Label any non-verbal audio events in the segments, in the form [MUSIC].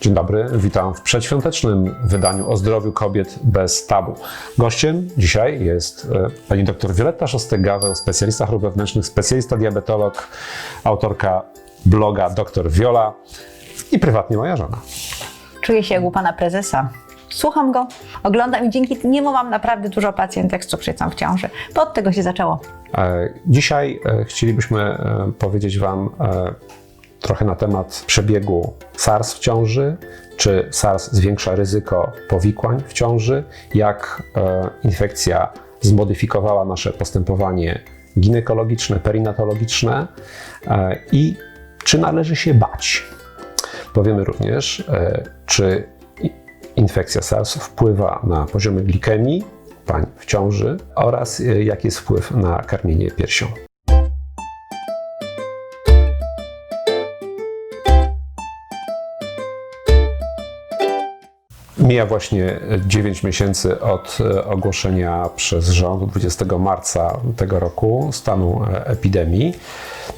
Dzień dobry, witam w przedświątecznym wydaniu o zdrowiu kobiet bez tabu. Gościem dzisiaj jest e, pani dr Wioletta Szostek-Gaweł, specjalista chorób wewnętrznych, specjalista diabetolog, autorka bloga Dr Wiola i prywatnie moja żona. Czuję się jak u pana prezesa. Słucham go, oglądam i dzięki niemu mam naprawdę dużo pacjentek z cukrzycą w ciąży. Bo od tego się zaczęło. E, Dzisiaj e, chcielibyśmy powiedzieć Wam trochę na temat przebiegu SARS w ciąży, czy SARS zwiększa ryzyko powikłań w ciąży, jak e, infekcja zmodyfikowała nasze postępowanie ginekologiczne, perinatologiczne e, i czy należy się bać. Powiemy również, e, czy infekcja SARS wpływa na poziomy glikemii pań w ciąży oraz jaki jest wpływ na karmienie piersią. Mija właśnie 9 miesięcy od e, ogłoszenia przez rząd 20 marca tego roku stanu e, epidemii.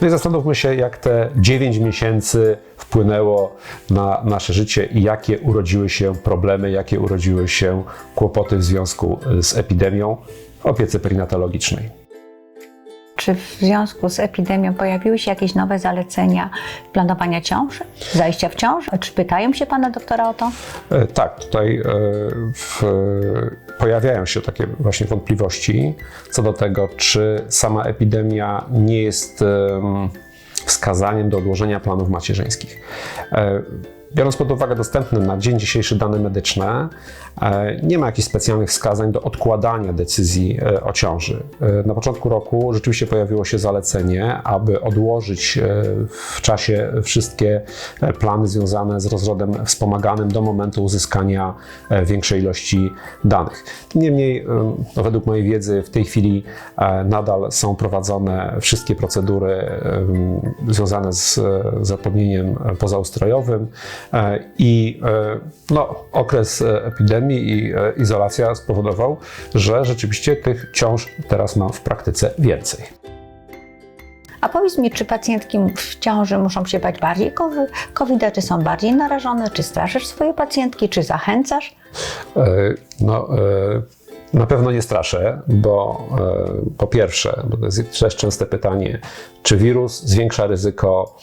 No i zastanówmy się, jak te 9 miesięcy wpłynęło na nasze życie i jakie urodziły się problemy, jakie urodziły się kłopoty w związku e, z epidemią w opiece perinatologicznej. Czy w związku z epidemią pojawiły się jakieś nowe zalecenia planowania ciąży, zajścia w ciążę? Czy pytają się pana doktora o to? E, Tak, tutaj e, w, pojawiają się takie właśnie wątpliwości co do tego, czy sama epidemia nie jest em, wskazaniem do odłożenia planów macierzyńskich. Biorąc pod uwagę dostępne na dzień dzisiejszy dane medyczne, e, nie ma jakichś specjalnych wskazań do odkładania decyzji e, o ciąży. E, Na początku roku rzeczywiście pojawiło się zalecenie, aby odłożyć w czasie wszystkie plany związane z rozrodem wspomaganym do momentu uzyskania większej ilości danych. Niemniej, em, no, według mojej wiedzy, w tej chwili nadal są prowadzone wszystkie procedury związane z zapomnieniem pozaustrojowym i e, no, okres e, epidemii i e, izolacja spowodował, że rzeczywiście tych ciąż teraz mam w praktyce więcej. A powiedz mi, czy pacjentki w ciąży muszą się bać bardziej covid czy są bardziej narażone? Czy straszysz swoje pacjentki, czy zachęcasz? E, No, e, na pewno nie straszę, bo e, po pierwsze, bo to jest też częste pytanie, czy wirus zwiększa ryzyko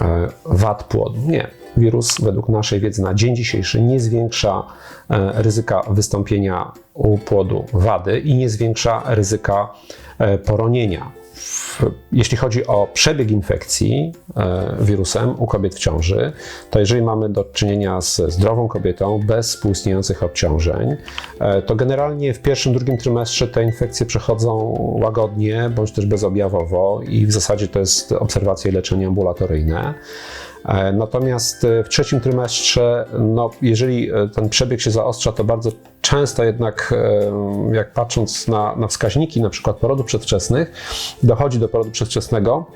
e, wad płodu? Nie. Wirus według naszej wiedzy na dzień dzisiejszy nie zwiększa e, ryzyka wystąpienia u płodu wady i nie zwiększa ryzyka e, poronienia. Jeśli chodzi o przebieg infekcji e, wirusem u kobiet w ciąży, to jeżeli mamy do czynienia z zdrową kobietą bez współistniejących obciążeń, to generalnie w pierwszym, drugim trymestrze te infekcje przechodzą łagodnie bądź też bezobjawowo i w zasadzie to jest obserwacja i leczenie ambulatoryjne. E, Natomiast e, w trzecim trymestrze, no, jeżeli e, ten przebieg się zaostrza, to bardzo często jednak, jak patrząc na, na wskaźniki na przykład porodów przedwczesnych, dochodzi do porodu przedwczesnego,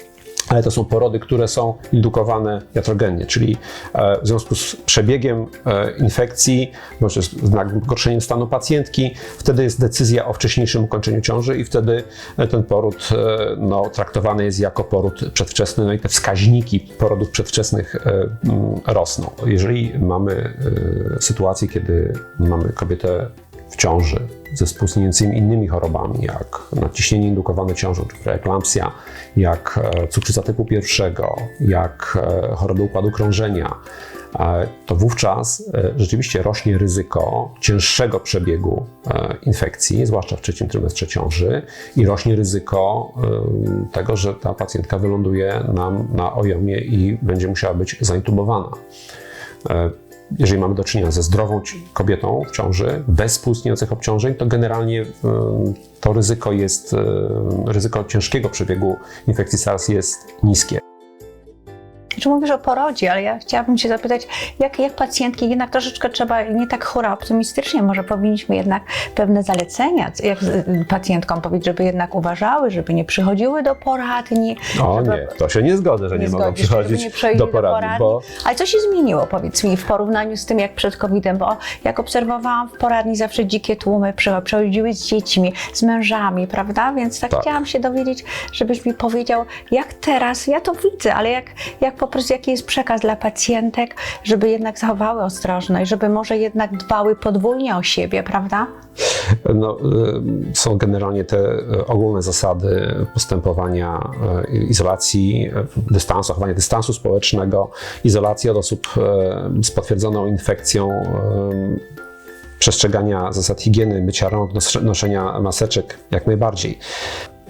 ale to są porody, które są indukowane jatrogennie, czyli e, w związku z przebiegiem e, infekcji, też z pogorszeniem stanu pacjentki, wtedy jest decyzja o wcześniejszym ukończeniu ciąży i wtedy e, ten poród no, traktowany jest jako poród przedwczesny, no i te wskaźniki porodów przedwczesnych rosną. Jeżeli mamy sytuację, kiedy mamy kobietę w ciąży ze współistniejącymi innymi chorobami, jak nadciśnienie indukowane ciążą, czy preeklampsja, jak e, cukrzyca typu pierwszego, jak e, choroby układu krążenia, e, to wówczas rzeczywiście rośnie ryzyko cięższego przebiegu infekcji, zwłaszcza w trzecim trymestrze ciąży, i rośnie ryzyko tego, że ta pacjentka wyląduje nam na ojomie i będzie musiała być zaintubowana. Jeżeli mamy do czynienia ze zdrową kobietą w ciąży, bez współistniejących obciążeń, to generalnie to ryzyko jest, ryzyko ciężkiego przebiegu infekcji SARS jest niskie. Czy mówisz o porodzie, ale ja chciałabym Cię zapytać, jak, jak pacjentki, jednak troszeczkę trzeba nie tak chora optymistycznie, może powinniśmy jednak pewne zalecenia, jak z- pacjentkom powiedzieć, żeby jednak uważały, żeby nie przychodziły do poradni. O żeby- nie, to się nie zgodzę, że nie, mogą zgodzisz, przychodzić nie przychodzili do poradni, bo Ale co się zmieniło, powiedz mi, w porównaniu z tym, jak przed COVID-em? Bo jak obserwowałam w poradni zawsze dzikie tłumy przychodziły z dziećmi, z mężami, prawda? Więc tak, Tak. chciałam się dowiedzieć, żebyś mi powiedział, jak teraz, ja to widzę, ale jak, jak po prostu jaki jest przekaz dla pacjentek, żeby jednak zachowały ostrożność, żeby może jednak dbały podwójnie o siebie, prawda? No, y, są generalnie te y, ogólne zasady postępowania y, izolacji, dystansu, zachowania dystansu społecznego, izolacji od osób z potwierdzoną infekcją, przestrzegania zasad higieny, mycia rąk, nos- noszenia maseczek jak najbardziej.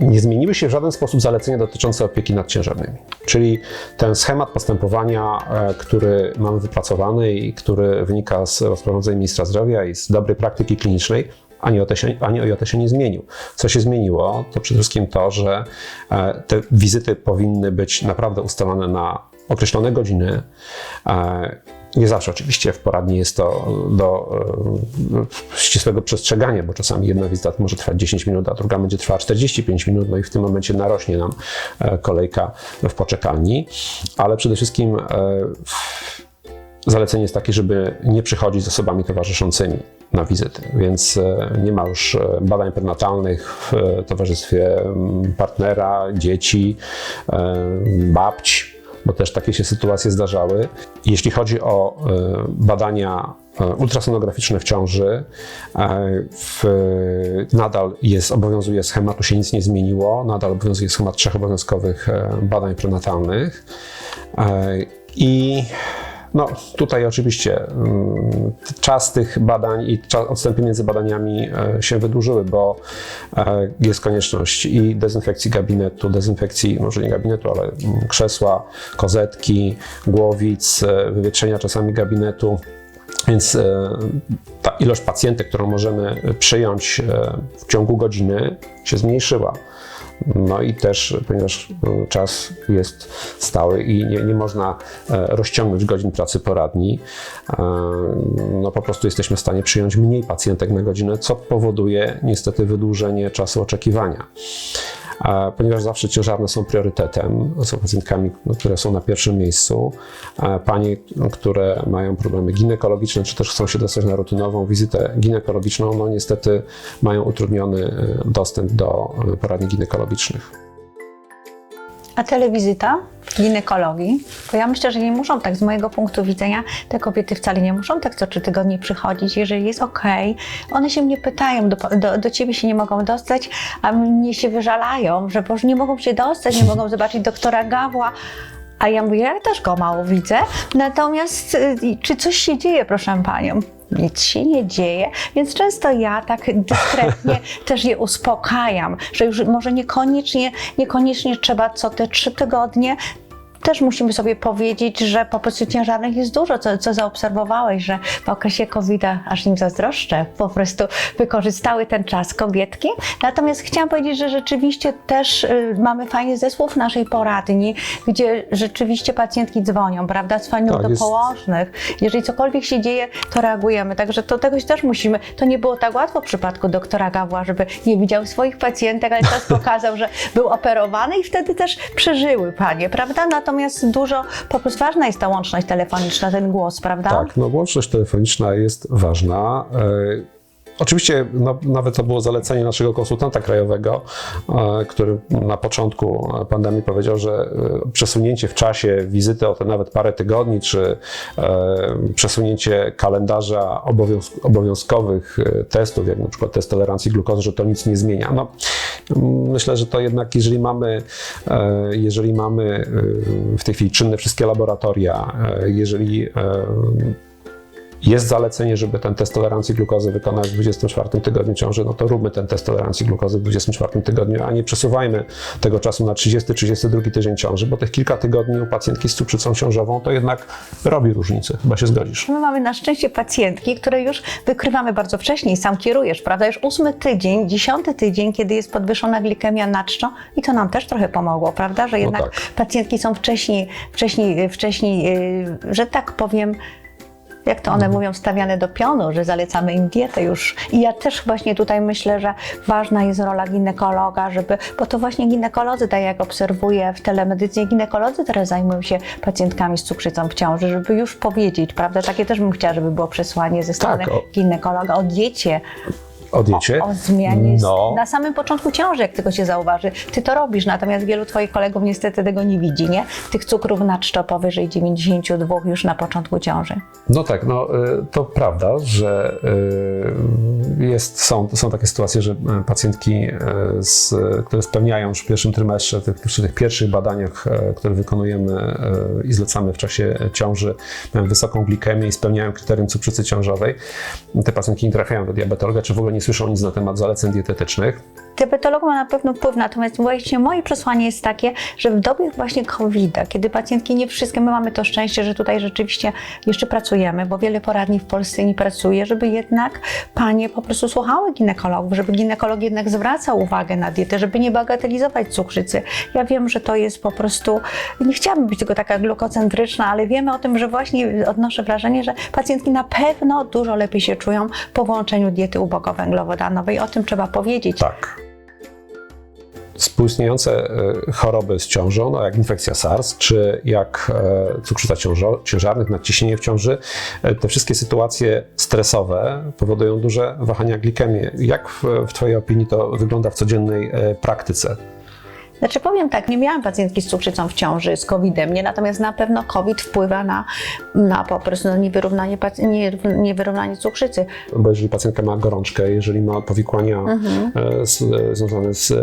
Nie zmieniły się w żaden sposób zalecenia dotyczące opieki nad ciężarnymi. Czyli ten schemat postępowania, e, który mamy wypracowany i który wynika z rozporządzeń ministra zdrowia i z dobrej praktyki klinicznej, ani o, się, ani o jotę się nie zmienił. Co się zmieniło, to przede wszystkim to, że e, te wizyty powinny być naprawdę ustalane na określone godziny. Nie zawsze oczywiście w poradni jest to do e, ścisłego przestrzegania, bo czasami jedna wizyta może trwać 10 minut, a druga będzie trwała 45 minut, no i w tym momencie narośnie nam e, kolejka w poczekalni. Ale przede wszystkim e, zalecenie jest takie, żeby nie przychodzić z osobami towarzyszącymi na wizyty, więc nie ma już badań prenatalnych w towarzystwie partnera, dzieci, babć, bo też takie się sytuacje zdarzały. Jeśli chodzi o e, badania e, ultrasonograficzne w ciąży, e, w, nadal jest, obowiązuje schemat, tu się nic nie zmieniło, nadal obowiązuje schemat trzech obowiązkowych badań prenatalnych i no, tutaj oczywiście mm, czas tych badań i odstępy między badaniami e, się wydłużyły, bo e, jest konieczność i dezynfekcji gabinetu, dezynfekcji, może nie gabinetu, ale mm, krzesła, kozetki, głowic, e, wywietrzenia czasami gabinetu. Więc ta ilość pacjentek, którą możemy przyjąć w ciągu godziny, się zmniejszyła. No i też, ponieważ e, czas jest stały i nie, nie można e, rozciągnąć godzin pracy poradni, e, no po prostu jesteśmy w stanie przyjąć mniej pacjentek na godzinę, co powoduje niestety wydłużenie czasu oczekiwania. Ponieważ zawsze ciężarne są priorytetem, są pacjentkami, które są na pierwszym miejscu. Panie, które mają problemy ginekologiczne, czy też chcą się dostać na rutynową wizytę ginekologiczną, no niestety mają utrudniony e, dostęp do e, poradni ginekologicznych. A telewizyta w ginekologii? Bo ja myślę, że nie muszą tak, z mojego punktu widzenia, te kobiety wcale nie muszą tak co trzy tygodnie przychodzić. Jeżeli jest ok, one się mnie pytają, do, do, do ciebie się nie mogą dostać, a mnie się wyżalają, że boże, nie mogą się dostać, nie mogą zobaczyć doktora Gawła. A ja mówię, ja też go mało widzę. Natomiast y, czy coś się dzieje, proszę panią? Nic się nie dzieje, więc często ja tak dyskretnie [LAUGHS] też je uspokajam, że już może niekoniecznie, niekoniecznie trzeba co te trzy tygodnie. Też musimy sobie powiedzieć, że po prostu ciężarnych jest dużo, co, co zaobserwowałeś, że w okresie COVID-a, aż im zazdroszczę, po prostu wykorzystały ten czas kobietki. Natomiast chciałam powiedzieć, że rzeczywiście też y, mamy fajny zespół w naszej poradni, gdzie rzeczywiście pacjentki dzwonią, prawda, dzwonią Tak, do jest- położnych. Jeżeli cokolwiek się dzieje, to reagujemy. Także to tego też musimy. To nie było tak łatwo w przypadku doktora Gawła, żeby nie widział swoich pacjentek, ale czas [LAUGHS] pokazał, że był operowany i wtedy też przeżyły panie, prawda? Natomiast dużo, po prostu ważna jest ta łączność telefoniczna, ten głos, prawda? Tak, no łączność telefoniczna jest ważna. Oczywiście no, nawet to było zalecenie naszego konsultanta krajowego, e, który na początku pandemii powiedział, że e, przesunięcie w czasie wizyty o te nawet parę tygodni, czy e, przesunięcie kalendarza obowiąz obowiązkowych testów, jak na przykład test tolerancji glukozy, że to nic nie zmienia. No, myślę, że to jednak, jeżeli mamy, jeżeli mamy w tej chwili czynne wszystkie laboratoria, jeżeli jest zalecenie, żeby ten test tolerancji glukozy wykonać w 24 tygodniu ciąży, no to róbmy ten test tolerancji glukozy w 24 tygodniu, a nie przesuwajmy tego czasu na 30-32 tydzień ciąży, bo tych kilka tygodni u pacjentki z cukrzycą ciążową to jednak robi różnicę. Chyba się zgodzisz. My mamy na szczęście pacjentki, które już wykrywamy bardzo wcześnie, sam kierujesz, prawda? Już ósmy tydzień, dziesiąty tydzień, kiedy jest podwyższona glikemia na czczo i to nam też trochę pomogło, prawda? Że jednak tak. pacjentki są wcześniej, wcześniej, wcześniej, yy, że tak powiem, jak to one mówią, stawiane do pionu, że zalecamy im dietę już. I ja też właśnie tutaj myślę, że ważna jest rola ginekologa, żeby, bo to właśnie ginekolodzy, tak jak obserwuję w telemedycynie, ginekolodzy teraz zajmują się pacjentkami z cukrzycą w ciąży, żeby już powiedzieć, prawda? Takie też bym chciała, żeby było przesłanie ze strony Tak, o- ginekologa o diecie. O diecie. O, o zmianie No. na samym początku ciąży, jak tylko się zauważy. Ty to robisz, natomiast wielu twoich kolegów niestety tego nie widzi, nie? Tych cukrów nadszczo powyżej 92 już na początku ciąży. No tak, no y, to prawda, że y, jest, są, są takie sytuacje, że y, pacjentki, z, które spełniają już w pierwszym trymestrze, tych, przy tych pierwszych badaniach, które wykonujemy i zlecamy w czasie ciąży, mają wysoką glikemię i spełniają kryterium cukrzycy ciążowej. Te pacjentki nie trafiają do diabetologa, czy w ogóle nie słyszą nic na temat zaleceń dietetycznych. Diabetolog ma na pewno wpływ, natomiast właśnie moje przesłanie jest takie, że w dobie właśnie covid kiedy pacjentki nie wszystkie, my mamy to szczęście, że tutaj rzeczywiście jeszcze pracujemy, bo wiele poradni w Polsce nie pracuje, żeby jednak panie po prostu słuchały ginekologów, żeby ginekolog jednak zwracał uwagę na dietę, żeby nie bagatelizować cukrzycy. Ja wiem, że to jest po prostu, nie chciałabym być tylko taka glukocentryczna, ale wiemy o tym, że właśnie odnoszę wrażenie, że pacjentki na pewno dużo lepiej się czują po włączeniu diety ubokowęglowodanowej. O tym trzeba powiedzieć. Tak. Współistniejące e, choroby z ciążą, no jak infekcja SARS, czy jak e, cukrzyca ciężarnych, nadciśnienie w ciąży, e, te wszystkie sytuacje stresowe powodują duże wahania glikemii. Jak w, w Twojej opinii to wygląda w codziennej praktyce? Znaczy powiem tak, nie miałam pacjentki z cukrzycą w ciąży, z COVID-em, nie, natomiast na pewno COVID wpływa na, na po prostu no, niewyrównanie, niewyrównanie cukrzycy. Bo jeżeli pacjentka ma gorączkę, jeżeli ma powikłania e, z, e, związane z e,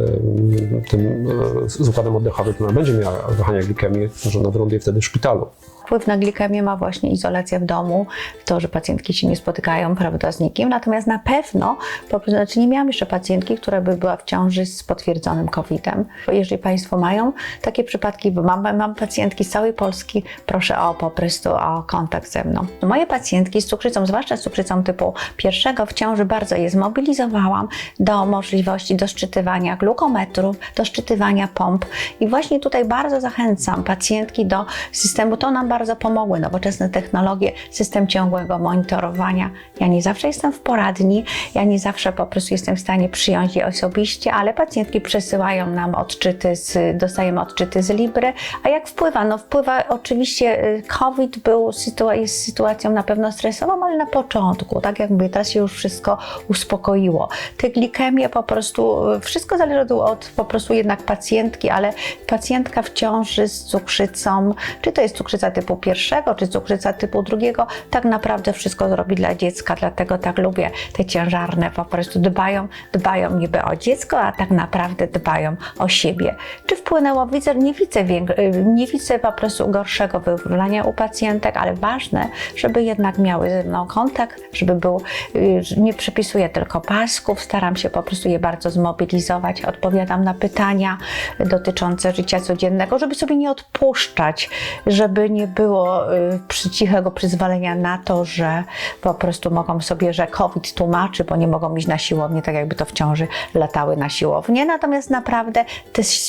tym e, z układem oddechowym, to ona będzie miała wahania glikemii, że ona wyląduje wtedy w szpitalu. Wpływ na glikemię ma właśnie izolacja w domu, to, że pacjentki się nie spotykają prawda, z nikim. Natomiast na pewno, po znaczy nie miałam jeszcze pacjentki, która by była w ciąży z potwierdzonym COVID-em. Jeżeli Państwo mają takie przypadki, bo mam, mam pacjentki z całej Polski, proszę o po prostu o kontakt ze mną. Moje pacjentki z cukrzycą, zwłaszcza z cukrzycą typu pierwszego w ciąży, bardzo je zmobilizowałam do możliwości doszczytywania glukometrów, doszczytywania pomp i właśnie tutaj bardzo zachęcam pacjentki do systemu, to nam bardzo pomogły nowoczesne technologie, system ciągłego monitorowania. Ja nie zawsze jestem w poradni, ja nie zawsze po prostu jestem w stanie przyjąć je osobiście, ale pacjentki przesyłają nam odczyty, z, dostajemy odczyty z Libry. A jak wpływa? No wpływa oczywiście y, COVID był, sytua- jest sytuacją na pewno stresową, ale na początku, tak jak mówię, teraz się już wszystko uspokoiło. Te glikemie po prostu, y, wszystko zależy od po prostu jednak pacjentki, ale pacjentka w ciąży z cukrzycą, czy to jest cukrzyca typu pierwszego, czy cukrzyca typu drugiego, tak naprawdę wszystko zrobi dla dziecka, dlatego tak lubię te ciężarne, po prostu dbają, dbają niby o dziecko, a tak naprawdę dbają o siebie. Czy wpłynęło, widzę, nie widzę, y, nie widzę po prostu gorszego wyrównania u pacjentek, ale ważne, żeby jednak miały ze mną kontakt, żeby był, y, nie przypisuję tylko pasków, staram się po prostu je bardzo zmobilizować, odpowiadam na pytania dotyczące życia codziennego, żeby sobie nie odpuszczać, żeby nie było y, przy cichego przyzwolenia na to, że po prostu mogą sobie, że COVID tłumaczy, bo nie mogą iść na siłownię, tak jakby to w ciąży latały na siłownię. Natomiast naprawdę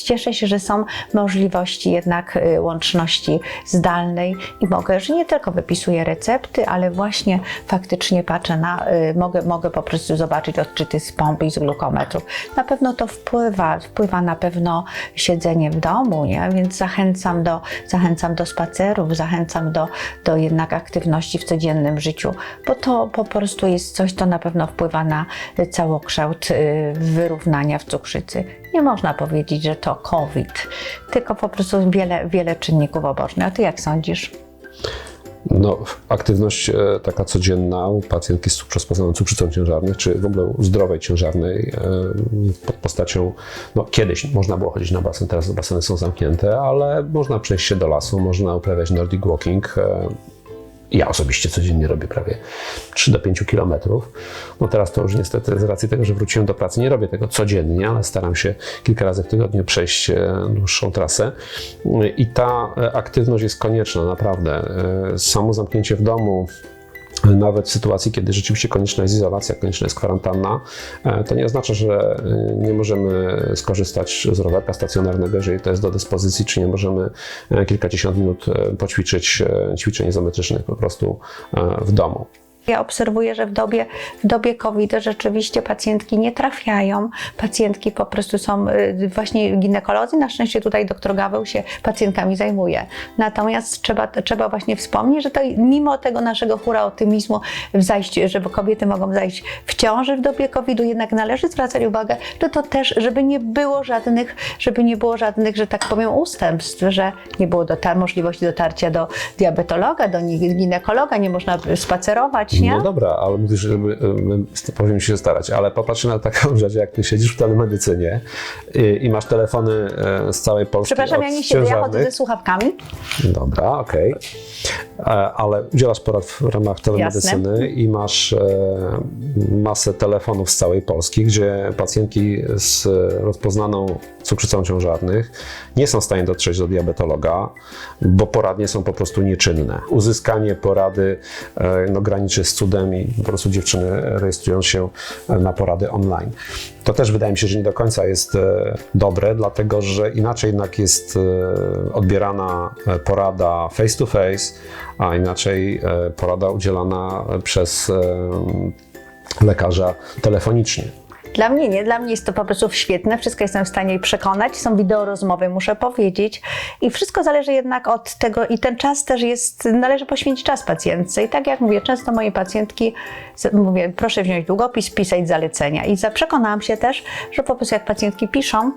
cieszę się, że są możliwości jednak y, łączności zdalnej i mogę, że nie tylko wypisuję recepty, ale właśnie faktycznie patrzę na, y, mogę, mogę po prostu zobaczyć odczyty z pompy i z glukometrów. Na pewno to wpływa, wpływa na pewno siedzenie w domu, nie? więc zachęcam do, zachęcam do spacerów, zachęcam do, do jednak aktywności w codziennym życiu, bo to po prostu jest coś, co na pewno wpływa na całokształt y, wyrównania w cukrzycy. Nie można powiedzieć, że to COVID, tylko po prostu wiele, wiele czynników obocznych. A ty jak sądzisz? No, aktywność e, taka codzienna u pacjentki z rozpoznaną cukrzycą ciężarnych, czy w ogóle zdrowej ciężarnej e, pod postacią, no kiedyś można było chodzić na basen, teraz baseny są zamknięte, ale można przejść się do lasu, można uprawiać nordic walking. Ja osobiście codziennie robię prawie 3 do 5 kilometrów. No teraz to już niestety z racji tego, że wróciłem do pracy, nie robię tego codziennie, ale staram się kilka razy w tygodniu przejść e, dłuższą trasę. I ta e, aktywność jest konieczna, naprawdę. E, Samo zamknięcie w domu, nawet w sytuacji, kiedy rzeczywiście konieczna jest izolacja, konieczna jest kwarantanna, e, to nie oznacza, że e, nie możemy skorzystać z rowerka stacjonarnego, jeżeli to jest do dyspozycji, czy nie możemy e, kilkadziesiąt minut poćwiczyć ćwiczeń izometrycznych po prostu w domu. Ja obserwuję, że w dobie, w dobie COVID rzeczywiście pacjentki nie trafiają. Pacjentki po prostu są, y, właśnie ginekolodzy, na szczęście tutaj doktor Gaweł się pacjentkami zajmuje. Natomiast trzeba, trzeba właśnie wspomnieć, że to mimo tego naszego hura optymizmu, w zajściu, żeby kobiety mogą zajść w ciąży w dobie COVID-u, jednak należy zwracać uwagę, że to też, żeby nie było żadnych, żeby nie było żadnych, że tak powiem, ustępstw, że nie było dotar- możliwości dotarcia do diabetologa, do ginekologa, nie można spacerować, nie? No dobra, ale mówisz, że my, my powinniśmy się starać, ale popatrz na taką [LAUGHS] rzecz, jak ty siedzisz w telemedycynie i, i masz telefony e, z całej Polski Przepraszam, ja nie siedzę, ja chodzę ze słuchawkami. Dobra, okej. E, Ale udzielasz porad w ramach telemedycyny i masz e, masę telefonów z całej Polski, gdzie pacjentki z rozpoznaną cukrzycą ciężarnych nie są w stanie dotrzeć do diabetologa, bo poradnie są po prostu nieczynne. Uzyskanie porady e, no, graniczy z cudem i po prostu dziewczyny rejestrują się na porady online. To też wydaje mi się, że nie do końca jest e, dobre, dlatego że inaczej jednak jest e, odbierana e, porada face to face, a inaczej porada udzielana przez lekarza telefonicznie. Dla mnie nie, dla mnie jest to po prostu świetne, wszystko jestem w stanie przekonać, są wideo rozmowy, muszę powiedzieć. I wszystko zależy jednak od tego i ten czas też jest, należy poświęcić czas pacjentce. I tak jak mówię, często moje pacjentki mówię, proszę wziąć długopis, pisać zalecenia. I przekonałam się też, że po prostu jak pacjentki piszą,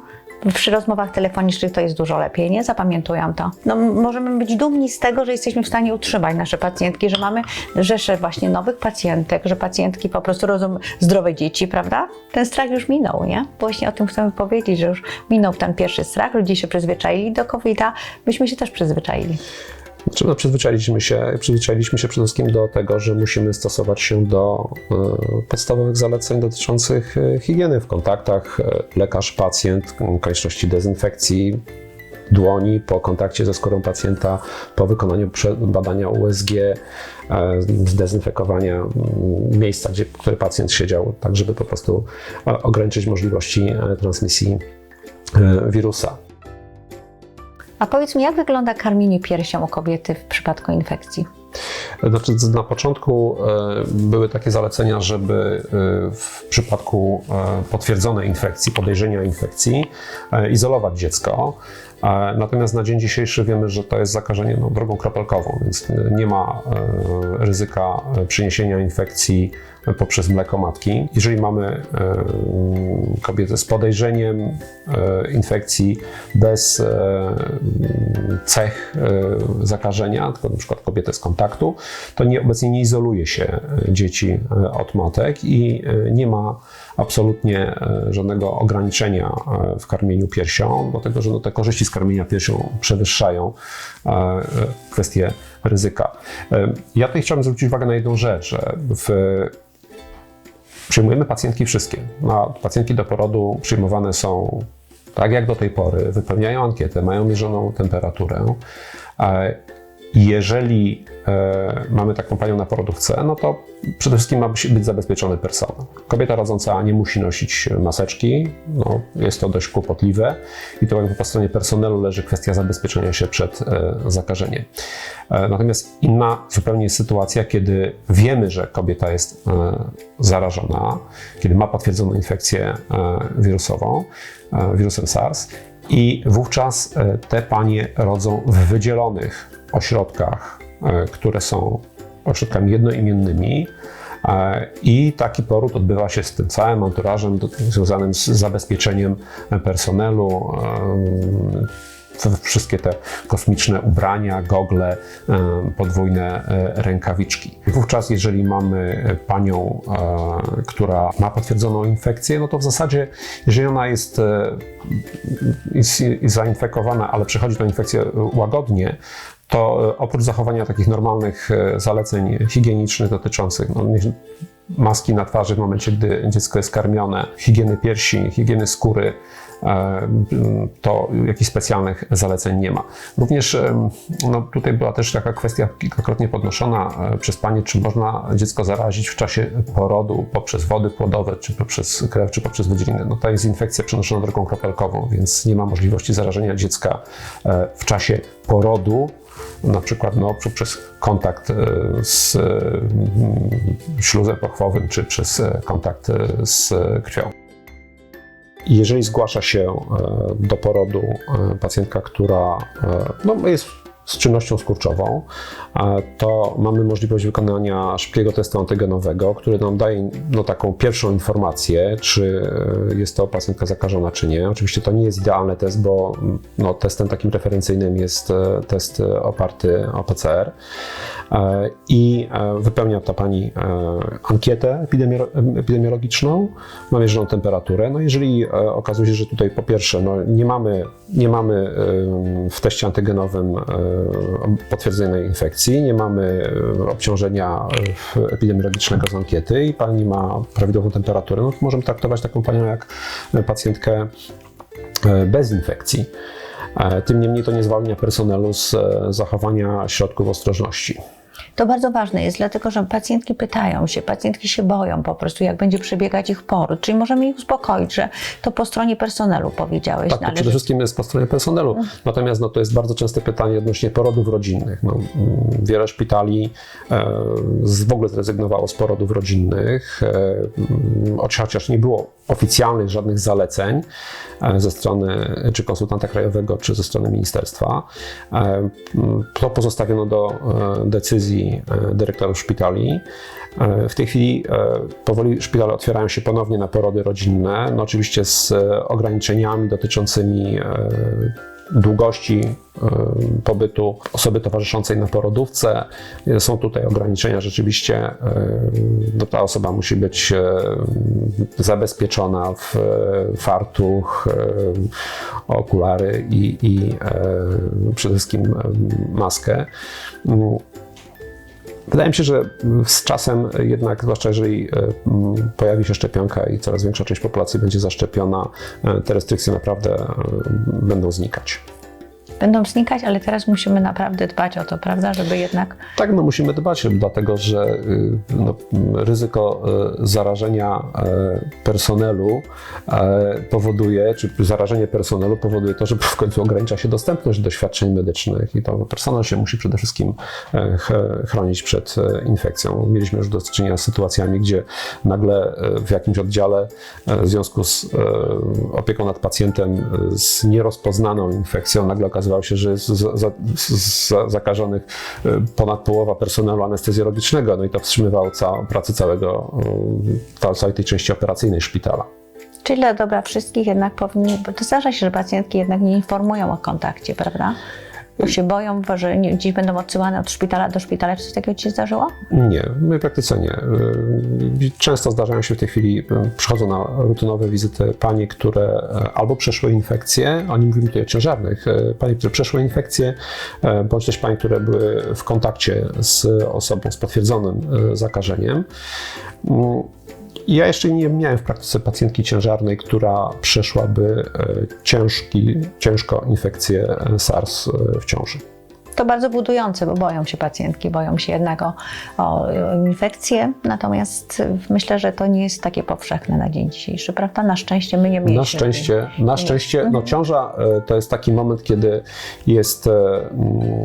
przy rozmowach telefonicznych to jest dużo lepiej, nie? Zapamiętują to. No, możemy być dumni z tego, że jesteśmy w stanie utrzymać nasze pacjentki, że mamy rzeszę właśnie nowych pacjentek, że pacjentki po prostu rodzą zdrowe dzieci, prawda? Ten strach już minął, nie? Właśnie o tym chcemy powiedzieć, że już minął ten pierwszy strach, ludzie się przyzwyczaili do COVID-a, myśmy się też przyzwyczaili. Znaczy, no, przyzwyczailiśmy się, przyzwyczailiśmy się przede wszystkim do tego, że musimy stosować się do e, podstawowych zaleceń dotyczących e, higieny w kontaktach e, lekarz-pacjent, konieczności dezynfekcji dłoni po kontakcie ze skórą pacjenta, po wykonaniu badania USG, zdezynfekowania mm, miejsca, gdzie, które pacjent siedział, tak żeby po prostu ograniczyć możliwości transmisji wirusa. A powiedz mi, jak wygląda karmienie piersią u kobiety w przypadku infekcji? Znaczy, na początku e, były takie zalecenia, żeby e, w przypadku e, potwierdzonej infekcji, podejrzenia infekcji, izolować dziecko. Natomiast na dzień dzisiejszy wiemy, że to jest zakażenie no, drogą kropelkową, więc e, nie ma e, ryzyka e, przyniesienia infekcji poprzez mleko matki. Jeżeli mamy kobietę z podejrzeniem infekcji bez cech zakażenia, tylko na przykład kobietę z kontaktu, to nie, obecnie nie izoluje się dzieci od matek i nie ma absolutnie e, żadnego ograniczenia e, w karmieniu piersią, dlatego że no, te korzyści z karmienia piersią przewyższają e, kwestie ryzyka. Ja tutaj chciałbym zwrócić uwagę na jedną rzecz, w Przyjmujemy pacjentki wszystkie. No, pacjentki do porodu przyjmowane są tak jak do tej pory, wypełniają ankietę, mają mierzoną temperaturę. Jeżeli e, mamy taką panią na porodówce, no to przede wszystkim ma być zabezpieczony personel. Kobieta rodząca nie musi nosić maseczki, no, jest to dość kłopotliwe i to jakby po stronie personelu leży kwestia zabezpieczenia się przed e, zakażeniem. E, Natomiast inna zupełnie jest sytuacja, kiedy wiemy, że kobieta jest zarażona, kiedy ma potwierdzoną infekcję wirusową, wirusem SARS i wówczas te panie rodzą w wydzielonych ośrodkach, e, które są ośrodkami jednoimiennymi. E, I taki poród odbywa się z tym całym anturażem związanym z zabezpieczeniem e, personelu, w- wszystkie te kosmiczne ubrania, gogle, e, podwójne e, rękawiczki. Wówczas, jeżeli mamy e, panią, e, która ma potwierdzoną infekcję, no to w zasadzie, jeżeli ona jest, e, jest, zainfekowana, ale przechodzi tę infekcję łagodnie, to e, oprócz zachowania takich normalnych e, zaleceń higienicznych dotyczących no, maski na twarzy w momencie, gdy dziecko jest karmione, higieny piersi, higieny skóry, e, to jakichś specjalnych zaleceń nie ma. Również no, tutaj była też taka kwestia kilkakrotnie podnoszona przez Panie, czy można dziecko zarazić w czasie porodu poprzez wody płodowe, czy poprzez krew, czy poprzez wydzieliny. No to jest infekcja przenoszona drogą kropelkową, więc nie ma możliwości zarażenia dziecka w czasie porodu, na przykład no, przez kontakt e, z mm, śluzem pochwowym, czy przez e, kontakt e, z krwią. Jeżeli zgłasza się e, do porodu e, pacjentka, która e, no, jest z czynnością skurczową, to mamy możliwość wykonania szybkiego testu antygenowego, który nam daje no, taką pierwszą informację, czy jest to pacjentka zakażona, czy nie. Oczywiście to nie jest idealny test, bo no, testem takim referencyjnym jest e, test e, oparty o PCR. E, I wypełnia ta pani ankietę epidemiolo- epidemiologiczną, ma mierzoną temperaturę. No jeżeli okazuje się, że tutaj po pierwsze no, nie mamy, nie mamy w teście antygenowym potwierdzonej infekcji, nie mamy e, obciążenia e, epidemiologicznego z ankiety i pani ma prawidłową temperaturę, no to możemy traktować taką panią jak e, pacjentkę e, bez infekcji. E, Tym niemniej to nie zwalnia personelu z e, zachowania środków ostrożności. To bardzo ważne jest, dlatego że pacjentki pytają się, pacjentki się boją po prostu, jak będzie przebiegać ich poród. Czyli możemy ich uspokoić, że to po stronie personelu powiedziałeś. Tak, należy- przede wszystkim jest po stronie personelu. Natomiast no, to jest bardzo częste pytanie odnośnie porodów rodzinnych. No, wiele szpitali e, z, w ogóle zrezygnowało z porodów rodzinnych, e, chociaż nie było oficjalnych żadnych zaleceń e, ze strony czy konsultanta krajowego, czy ze strony ministerstwa. E, to pozostawiono do e, decyzji e, dyrektorów szpitali. E, W tej chwili e, powoli szpitale otwierają się ponownie na porody rodzinne, no oczywiście z ograniczeniami dotyczącymi długości pobytu osoby towarzyszącej na porodówce. Są tutaj ograniczenia rzeczywiście. No ta osoba musi być zabezpieczona w fartuch, okulary i, i przede wszystkim maskę. Mm, Wydaje mi się, że z czasem jednak, zwłaszcza jeżeli e, m, pojawi się szczepionka i coraz większa część populacji będzie zaszczepiona, e, te restrykcje naprawdę e, będą znikać. Będą znikać, ale teraz musimy naprawdę dbać o to, prawda, żeby jednak Tak, no musimy dbać, dlatego że y, no, ryzyko y, zarażenia e, personelu powoduje, czy zarażenie personelu powoduje to, że w końcu ogranicza się dostępność do świadczeń medycznych i to personel się musi przede wszystkim ch- chronić przed infekcją. Mieliśmy już do czynienia z sytuacjami, gdzie nagle w jakimś oddziale w związku z opieką nad pacjentem z nierozpoznaną infekcją nagle okazywało się, że jest za, za, za, zakażonych e, ponad połowa personelu anestezjologicznego, no i to wstrzymywało całą pracę całego, ca- całej tej części operacyjnej szpitala. Czyli dla dobra wszystkich jednak powinni, bo to zdarza się, że pacjentki jednak nie informują o kontakcie, prawda? Bo się boją, bo że nie, dziś będą odsyłane od szpitala do szpitala. Czy coś takiego Ci się zdarzyło? Nie, w mojej praktyce nie. Y, Często zdarzają się w tej chwili, y, przychodzą na rutynowe wizyty panie, które e, albo przeszły infekcję, oni mówimy tutaj o ciężarnych, panie, które przeszły infekcję, bądź też panie, które były w kontakcie z osobą z potwierdzonym zakażeniem. Ja jeszcze nie miałem w praktyce pacjentki ciężarnej, która przeszłaby e, ciężki, ciężko infekcję e, SARS e, w ciąży. To bardzo budujące, bo boją się pacjentki, boją się jednak o, o, infekcję, natomiast myślę, że to nie jest takie powszechne na dzień dzisiejszy, prawda? Na szczęście my nie mieliśmy. Na szczęście, na szczęście no, ciąża e, to jest taki moment, kiedy jest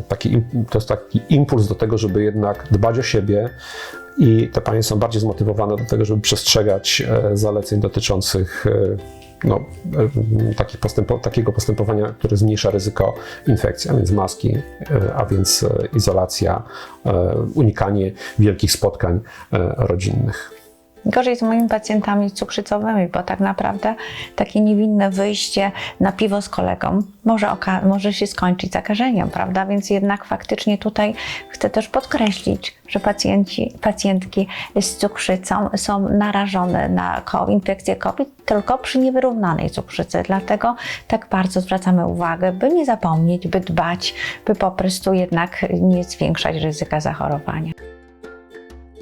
taki, to jest taki impuls do tego, żeby jednak dbać o siebie i te panie są bardziej zmotywowane do tego, żeby przestrzegać e, zaleceń dotyczących e, no, e, postępo, takiego postępowania, które zmniejsza ryzyko infekcji, a więc maski, a więc izolacja, unikanie wielkich spotkań rodzinnych. Gorzej z moimi pacjentami cukrzycowymi, bo tak naprawdę takie niewinne wyjście na piwo z kolegą może, może się skończyć zakażeniem, prawda? Więc jednak faktycznie tutaj chcę też podkreślić, że pacjenci, pacjentki z cukrzycą są narażone na infekcję COVID tylko przy niewyrównanej cukrzycy. Dlatego tak bardzo zwracamy uwagę, by nie zapomnieć, by dbać, by po prostu jednak nie zwiększać ryzyka zachorowania.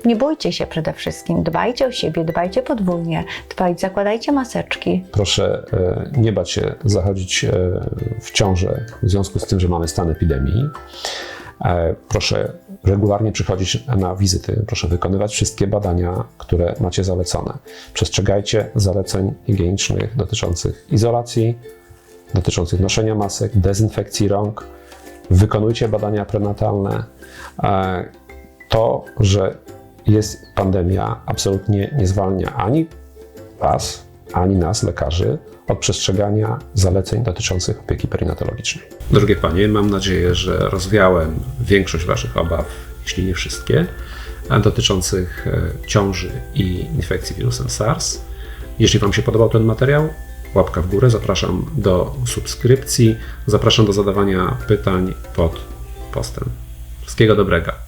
Nie bójcie się przede wszystkim, dbajcie o siebie, dbajcie podwójnie, dbajcie, zakładajcie maseczki. Proszę e, nie bać się zachodzić e, w ciążę w związku z tym, że mamy stan epidemii. E, Proszę regularnie przychodzić na wizyty, proszę wykonywać wszystkie badania, które macie zalecone. Przestrzegajcie zaleceń higienicznych dotyczących izolacji, dotyczących noszenia masek, dezynfekcji rąk. Wykonujcie badania prenatalne. To, że jest pandemia, absolutnie nie zwalnia ani Was, ani nas, lekarzy, od przestrzegania zaleceń dotyczących opieki perinatologicznej. Drogie Panie, mam nadzieję, że rozwiałem większość Waszych obaw, jeśli nie wszystkie, dotyczących e, ciąży i infekcji wirusem SARS. Jeśli Wam się podobał ten materiał, łapka w górę, zapraszam do subskrypcji, zapraszam do zadawania pytań pod postem. Wszystkiego dobrego.